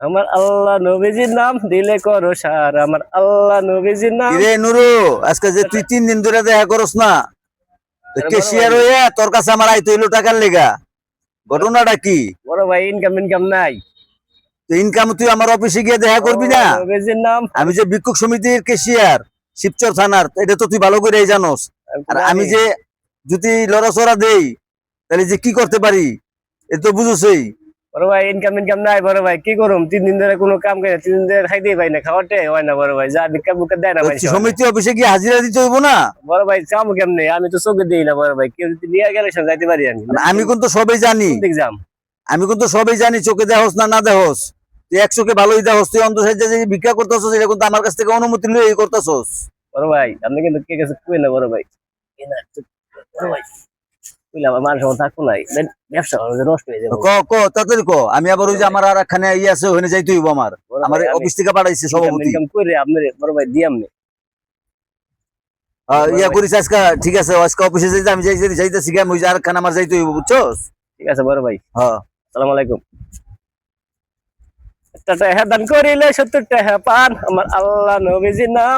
আমার আল্লাহ নবীজির নাম দিলে করো সার। আমার আল্লাহ নবীজির নাম রে নুরু আজকে যে তুই তিন দিন ধরে দেখা করস না কেশিয়ার হইয়া তোর কাছে আমার আইতো হইল টাকার লেগা? ঘটনাটা কি? বড় ভাই ইনকাম ইনকাম নাই। ইনকাম তুই আমার অফিসে গিয়ে দেখা করবি না? আমি যে বিক্ষোভ সমিতির কেশিয়ার শিবচর থানার এটা তো তুই ভালো করে জানোস। আর আমি যে যদি লড়াচড়া দেই তাহলে যে কি করতে পারি? এ তো বুঝোসই। বড় ভাই ইনকাম ইনকাম নাই বড় ভাই কি করুম? তিন দিন ধরে কোনো কাম করে তিন দিন ধরে খাইতে পাই না খাওয়াতে হয় না বড় ভাই যা ভিক্ষা বুকা দেয় না ভাই সমিতি অফিসে গিয়ে হাজিরা দিতে হইব না? বড় ভাই চামু কেমনে? আমি তো চোখে দিই না বড় ভাই কেউ যদি নিয়ে গেলে সে যাইতে পারি আমি। আমি কিন্তু সবই জানি। যাম? আমি কিন্তু সবই জানি চোখে দেহস না না দেহস। তুই এক চোখে ভালোই দেহস তুই অন্ধ সাইডে যে ভিক্ষা করতেছস এটা কিন্তু আমার কাছ থেকে অনুমতি লই এই করতেছস। বড় ভাই আপনি কিন্তু কে কাছে কই না বড় ভাই? না, বড় ভাই কইলে আমার থাকব নাই ব্যবসা নষ্ট হয়ে যাবে। ক ক তাড়াতাড়ি ক আমি আবার ওই যে আমার আর একখানে ইয়ে আছে ওখানে যাইতে হইব আমার। আমার অফিস থেকে পাঠাইছে সভাপতি। করে আপনার বড় ভাই দিয়াম নে। ইয়া করিস আজকে ঠিক আছে আজকে অফিসে যাইতে আমি যাই যাইতেছি গিয়ে ওই যে আর খান আমার যাইতে হইব বুঝছস? ঠিক আছে বড় ভাই। হ্যাঁ। আসসালামু আলাইকুম। একটা টাকা দান করিলে সত্তর টাকা পান আমার আল্লাহ নাম।